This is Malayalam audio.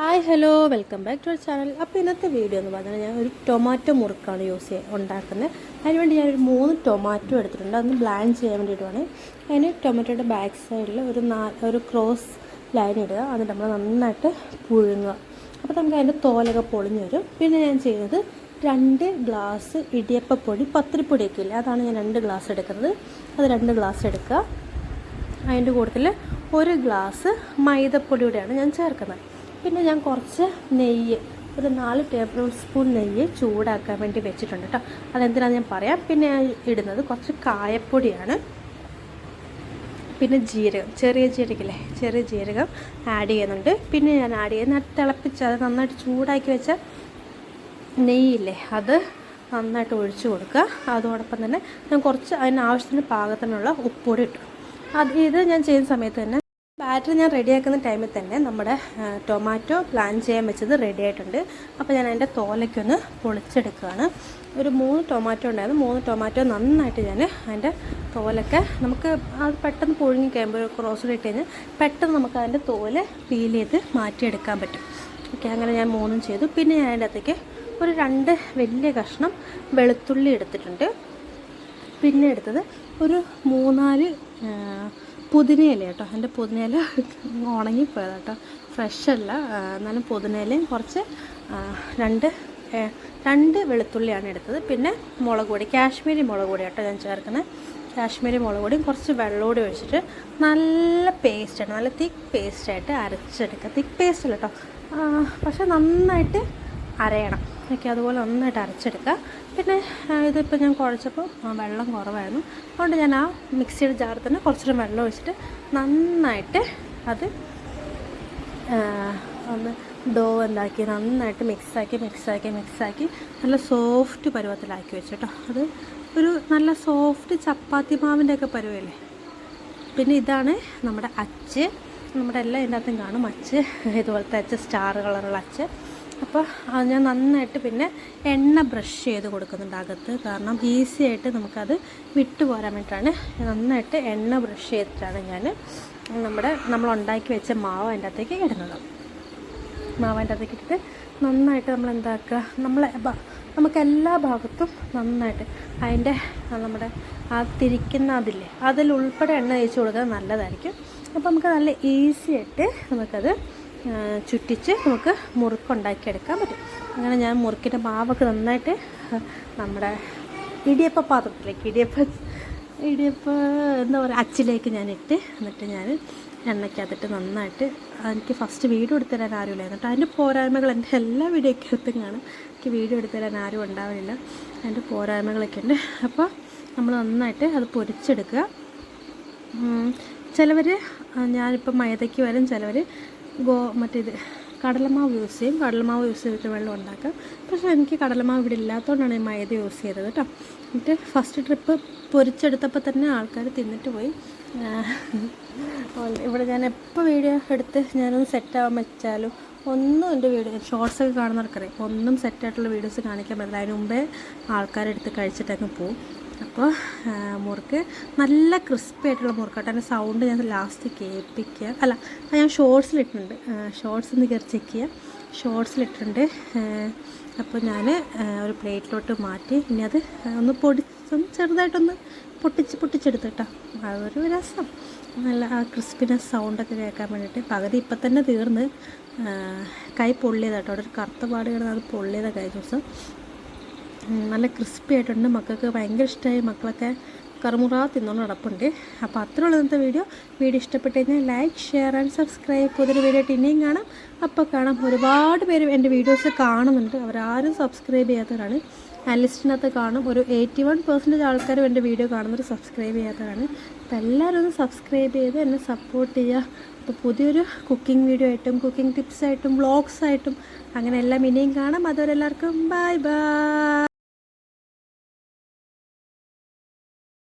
Hi hello welcome back to our channel. അപ്പോൾ ഇന്നത്തെ വീഡിയോ എന്ന് പറഞ്ഞാൽ ഞാൻ ഒരു ടൊമാറ്റോ മുറുക്കാണ് യൂസ് ചെയ്യുക ഉണ്ടാക്കുന്നത്. അതിനുവേണ്ടി ഞാനൊരു മൂന്ന് ടൊമാറ്റോ എടുത്തിട്ടുണ്ട്. അതൊന്ന് ബ്ലാൻഡ് ചെയ്യാൻ വേണ്ടിയിട്ടുമാണ് അതിന് ടൊമാറ്റോയുടെ ബാക്ക് സൈഡിൽ ഒരു നാ ഒരു ക്രോസ് ലൈൻ ഇടുക. അത് നമ്മൾ നന്നായിട്ട് പുഴുങ്ങുക. അപ്പോൾ നമുക്ക് അതിന്റെ തോലൊക്കെ പൊളിഞ്ഞ് വരും. പിന്നെ ഞാൻ ചെയ്യുന്നത് രണ്ട് ഗ്ലാസ് ഇടിയപ്പപ്പൊടി പത്തിരിപ്പൊടിയൊക്കെ ഇല്ല? അതാണ് ഞാൻ രണ്ട് ഗ്ലാസ് എടുക്കുന്നത്. അത് രണ്ട് ഗ്ലാസ് എടുക്കുക. അതിന്റെ കൂട്ടത്തിൽ ഒരു ഗ്ലാസ് മൈദപ്പൊടിയുടെയാണ് ഞാൻ ചേർക്കുന്നത്. പിന്നെ ഞാൻ കുറച്ച് നെയ്യ് ഒരു നാല് ടേബിൾ സ്പൂൺ നെയ്യ് ചൂടാക്കാൻ വേണ്ടി വെച്ചിട്ടുണ്ട് കേട്ടോ അതെന്തിനാണെന്ന് ഞാൻ പറയാം. പിന്നെ ഇടുന്നത് കുറച്ച് കായപ്പൊടിയാണ്. പിന്നെ ജീരകം ചെറിയ ജീരകമില്ലേ? ചെറിയ ജീരകം ആഡ് ചെയ്യുന്നുണ്ട്. പിന്നെ ഞാൻ ആഡ് ചെയ്യുന്ന തിളപ്പിച്ച് അത് നന്നായിട്ട് ചൂടാക്കി വെച്ച നെയ്യില്ലേ അത് നന്നായിട്ട് ഒഴിച്ചു കൊടുക്കുക. അതോടൊപ്പം തന്നെ ഞാൻ കുറച്ച് അതിന് ആവശ്യത്തിന് പാകത്തിനുള്ള ഉപ്പുകൂടി ഇട്ടു. അത് ഇത് ഞാൻ ചെയ്യുന്ന സമയത്ത് തന്നെ ബാറ്റർ ഞാൻ റെഡിയാക്കുന്ന ടൈമിൽ തന്നെ നമ്മുടെ ടൊമാറ്റോ പ്ലാൻ ചെയ്യാൻ വെച്ചത് റെഡി ആയിട്ടുണ്ട്. അപ്പോൾ ഞാൻ അതിന്റെ തോലയ്ക്കൊന്ന് പൊളിച്ചെടുക്കുകയാണ്. ഒരു മൂന്ന് ടൊമാറ്റോ ഉണ്ടായിരുന്നു. മൂന്ന് ടൊമാറ്റോ നന്നായിട്ട് ഞാൻ അതിന്റെ തോലൊക്കെ നമുക്ക് അത് പെട്ടെന്ന് പൊഴിഞ്ഞ് കഴിയുമ്പോൾ ക്രോസ് ഇട്ട് കഴിഞ്ഞാൽ പെട്ടെന്ന് നമുക്ക് അതിന്റെ തോൽ പീൽ ചെയ്ത് മാറ്റിയെടുക്കാൻ പറ്റും. ഓക്കെ അങ്ങനെ ഞാൻ മൂന്നും ചെയ്തു. പിന്നെ ഞാൻ അതിന്റെ അകത്തേക്ക് ഒരു രണ്ട് വലിയ കഷ്ണം വെളുത്തുള്ളി എടുത്തിട്ടുണ്ട്. പിന്നെ എടുത്തത് ഒരു മൂന്നാൽ പുതിനയില കേട്ടോ. എന്റെ പുതിനയില ഉണങ്ങിപ്പോയത് കേട്ടോ ഫ്രഷ് അല്ല എന്നാലും പുതിനയിലയും കുറച്ച് രണ്ട് രണ്ട് വെളുത്തുള്ളിയാണ് എടുത്തത്. പിന്നെ മുളക് പൊടി കാശ്മീരി മുളക് പൊടി കേട്ടോ ഞാൻ ചേർക്കുന്നത്. കാശ്മീരി മുളക് പൊടിയും കുറച്ച് വെള്ളമൂടി ഒഴിച്ചിട്ട് നല്ല പേസ്റ്റാണ് നല്ല തിക്ക് പേസ്റ്റായിട്ട് അരച്ചെടുക്കുക. തിക്ക് പേസ്റ്റ് കേട്ടോ. പക്ഷേ നന്നായിട്ട് അരയണം. ഓക്കെ അതുപോലെ നന്നായിട്ട് അരച്ചെടുക്കുക. പിന്നെ ഇതിപ്പോൾ ഞാൻ കുഴച്ചപ്പോൾ വെള്ളം കുറവായിരുന്നു. അതുകൊണ്ട് ഞാൻ ആ മിക്സിയുടെ ജാറിൽ തന്നെ കുറച്ചുകൂടെ വെള്ളം ഒഴിച്ചിട്ട് നന്നായിട്ട് അത് ഒന്ന് ഡോ എന്താക്കി നന്നായിട്ട് മിക്സാക്കി മിക്സാക്കി മിക്സാക്കി നല്ല സോഫ്റ്റ് പരുവത്തിലാക്കി വെച്ചു കേട്ടോ. അത് ഒരു നല്ല സോഫ്റ്റ് ചപ്പാത്തി മാവിന്റെ ഒക്കെ പരുവല്ലേ പിന്നെ ഇതാണ് നമ്മുടെ അച്ച്. നമ്മുടെ എല്ലാം എന്റെ അകത്തും കാണും അച്ച്. ഇതുപോലത്തെ അച്ച് സ്റ്റാർ കളറുള്ള അച്ച്. അപ്പോൾ അത് ഞാൻ നന്നായിട്ട് പിന്നെ എണ്ണ ബ്രഷ് ചെയ്ത് കൊടുക്കുന്നുണ്ട് അകത്ത്. കാരണം ഈസി ആയിട്ട് നമുക്കത് വിട്ടു പോരാൻ വേണ്ടിയിട്ടാണ് നന്നായിട്ട് എണ്ണ ബ്രഷ് ചെയ്തിട്ടാണ് ഞാൻ നമ്മുടെ നമ്മൾ ഉണ്ടാക്കി വെച്ച മാവ് അതിന്റെ അകത്തേക്ക് ഇടുന്നത്. മാവ് അതിന്റെ അകത്തേക്ക് ഇട്ടിട്ട് നന്നായിട്ട് നമ്മൾ എന്താക്കുക? നമ്മളെ നമുക്ക് എല്ലാ ഭാഗത്തും നന്നായിട്ട് അതിന്റെ നമ്മുടെ ആ തിരിക്കുന്ന അതില്ലേ അതിൽ ഉൾപ്പെടെ എണ്ണ തേച്ച് കൊടുക്കുന്നത് നല്ലതായിരിക്കും. അപ്പോൾ നമുക്ക് നല്ല ഈസി ആയിട്ട് നമുക്കത് ചുറ്റിച്ച് നമുക്ക് മുറുക്കുണ്ടാക്കിയെടുക്കാൻ പറ്റും. അങ്ങനെ ഞാൻ മുറുക്കിന്റെ മാവൊക്കെ നന്നായിട്ട് നമ്മുടെ ഇടിയപ്പ പാത്രത്തിലേക്ക് ഇടിയപ്പ ഇടിയപ്പ എന്താ പറയുക അച്ചിലേക്ക് ഞാൻ ഇട്ട് എന്നിട്ട് ഞാൻ എണ്ണയ്ക്കകത്തിട്ട് നന്നായിട്ട് എനിക്ക് ഫസ്റ്റ് വീഡിയോ എടുത്തു തരാൻ ആരുമില്ല. എന്നിട്ട് അതിന്റെ പോരായ്മകൾ എന്റെ എല്ലാ വീഡിയോക്കകത്തും കാണും. എനിക്ക് വീഡിയോ എടുത്തു തരാൻ ആരും ഉണ്ടാവില്ല. അതിന്റെ പോരായ്മകളൊക്കെ ഉണ്ട്. അപ്പോൾ നമ്മൾ നന്നായിട്ട് അത് പൊരിച്ചെടുക്കുക. ചിലവർ ഞാനിപ്പോൾ മൈദയ്ക്ക് വരും ചിലവർ ഗോ മറ്റേത് കടലമാവ് യൂസ് ചെയ്യും. കടലമാവ് യൂസ് ചെയ്തിട്ട് വെള്ളം ഉണ്ടാക്കാം. പക്ഷേ എനിക്ക് കടലമാവ് ഇവിടെ ഇല്ലാത്തതുകൊണ്ടാണ് ഞാൻ മൈദ യൂസ് ചെയ്തത് കേട്ടോ. എന്നിട്ട് ഫസ്റ്റ് ട്രിപ്പ് പൊരിച്ചെടുത്തപ്പോൾ തന്നെ ആൾക്കാർ തിന്നിട്ട് പോയി. ഇവിടെ ഞാൻ എപ്പോൾ വീഡിയോ എടുത്ത് ഞാനൊന്ന് സെറ്റാവാൻ വെച്ചാലും ഒന്നും എന്റെ വീഡിയോ ഷോർട്സൊക്കെ കാണുന്നവർക്കറിയാം. ഒന്നും സെറ്റായിട്ടുള്ള വീഡിയോസ് കാണിക്കാൻ പറ്റില്ല. അതിന് മുമ്പേ ആൾക്കാരെടുത്ത് കഴിച്ചിട്ടങ്ങ് പോവും. അപ്പോൾ മുറുക്ക് നല്ല ക്രിസ്പി ആയിട്ടുള്ള മുറുക്കാട്ടോ അതിന്റെ സൗണ്ട് ഞാൻ ലാസ്റ്റ് കേൾപ്പിക്കുക അല്ല അത് ഞാൻ ഷോർട്സിലിട്ടുണ്ട് ഷോർട്സ് എന്ന് കയറി ചെക്ക് ചെയ്യുക ഷോർട്സിലിട്ടുണ്ട് അപ്പോൾ ഞാൻ ഒരു പ്ലേറ്റിലോട്ട് മാറ്റി. ഇനി അത് ഒന്ന് പൊടിച്ചൊന്ന് ചെറുതായിട്ടൊന്ന് പൊട്ടിച്ച് പൊട്ടിച്ചെടുത്ത് കേട്ടോ അതൊരു രസം. നല്ല ആ ക്രിസ്പിനെസ് സൗണ്ടൊക്കെ കേൾക്കാൻ വേണ്ടിയിട്ട്. പകുതി ഇപ്പം തന്നെ തീർന്ന് കൈ പൊള്ളിയതാട്ടോ. അവിടെ ഒരു കറുത്ത പാട് കിടന്ന് അത് പൊള്ളിയതാണ് കഴിഞ്ഞ ദിവസം. നല്ല ക്രിസ്പി ആയിട്ടുണ്ട്. മക്കൾക്ക് ഭയങ്കര ഇഷ്ടമായി മക്കളൊക്കെ കറുമുറ തിന്നുള്ള നടപ്പുണ്ട്. അപ്പോൾ അത്രയുള്ള ഇന്നത്തെ വീഡിയോ വീഡിയോ ഇഷ്ടപ്പെട്ട് കഴിഞ്ഞാൽ ലൈക്ക് ഷെയർ ആൻഡ് സബ്സ്ക്രൈബ് പുതിയൊരു വീഡിയോ ഇനിയും കാണാം. അപ്പോൾ കാണാം. ഒരുപാട് പേര് എന്റെ വീഡിയോസ് കാണുന്നുണ്ട്. അവരാരും സബ്സ്ക്രൈബ് ചെയ്യാത്തവരാണ്. ലിസ്റ്റിനകത്ത് കാണും. ഒരു എയ്റ്റി വൺ പെർസെന്റേജ് ആൾക്കാരും എന്റെ വീഡിയോ കാണുന്നവർ സബ്സ്ക്രൈബ് ചെയ്യാത്തവരാണ്. അപ്പോൾ എല്ലാവരും ഒന്ന് സബ്സ്ക്രൈബ് ചെയ്ത് എന്നെ സപ്പോർട്ട് ചെയ്യുക. അപ്പോൾ പുതിയൊരു കുക്കിംഗ് വീഡിയോ ആയിട്ടും കുക്കിംഗ് ടിപ്സായിട്ടും വ്ളോഗ്സായിട്ടും അങ്ങനെ എല്ലാം ഇനിയും കാണാം. അതുവരെ എല്ലാവർക്കും ബൈ ബൈ